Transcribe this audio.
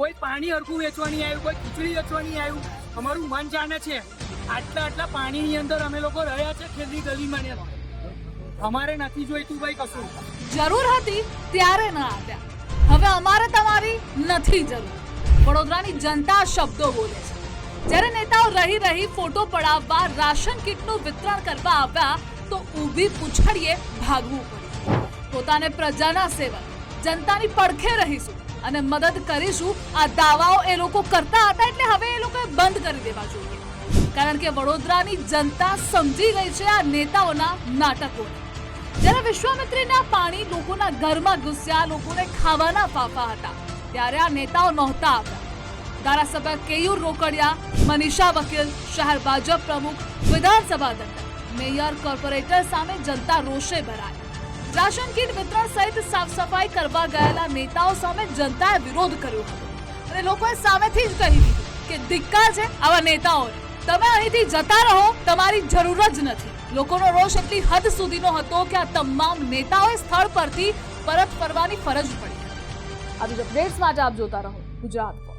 કોઈ પાણી હરખું વેચવાની આવ્યું, કોઈ ખીચડી વેચવા નહીં આવ્યું. અમારું મન જાણે છે, આટલા આટલા પાણીની અંદર અમે લોકો રહ્યા છે ખેલની ગલીમાં ને અમારે નથી જોઈતું ભાઈ કશું. જરૂર હતી, ત્યારે ન આવ્યા હવે અમારે તમારી નથી જરૂર. વડોદરાની જનતા શબ્દો બોલે છે. જ્યારે નેતાઓ રહી રહી ફોટો પડાવવા, રાશન કીટનું વિતરણ કરવા આવ્યા, તો ઊભી પૂછડીએ ભાગવું પડ્યું. પોતાને પ્રજાના સેવક, જનતાની પડખે રહીશું. અને મદદ કરીશું. આ દાવાઓ એ લોકો કરતા હતા એટલે હવે એ લોકોએ બંધ કરી દેવા જોઈએ. કારણ કે વડોદરાની જનતા સમજી ગઈ છે આ નેતાઓના નાટકો. જ્યારે વિશ્વામિત્રીના પાણી લોકોના ઘરમાં ઘૂસ્યા, લોકોને ખાવાના ફાફા હતા. ત્યારે આ નેતાઓ નહોતા આવ્યા. ધારાસભ્ય કેયુર રોકડિયા, મનીષા વકીલ, શહેર ભાજપ પ્રમુખ, વિધાનસભા દંડક મેયર, કોર્પોરેટર સામે જનતા રોષે ભરાય રાશન કીટ વિતરણ સહિત સાફ સફાઈ કરવા ગયેલા નેતાઓ સામે જનતાએ વિરોધ કર્યો હતો. અને લોકોએ સામેથી જ કહી દીધું કે ધિક્કાર છે આવા નેતાઓને. તમે અહીંથી જતા રહો, તમારી જરૂર જ નથી. લોકોનો રોષ એટલી હદ સુધીનો હતો કે આ તમામ નેતાઓએ સ્થળ પરથી પરત ફરવાની ફરજ પડી. આવી અપડેટ્સ માટે આપ જોતા રહો ગુજરાત.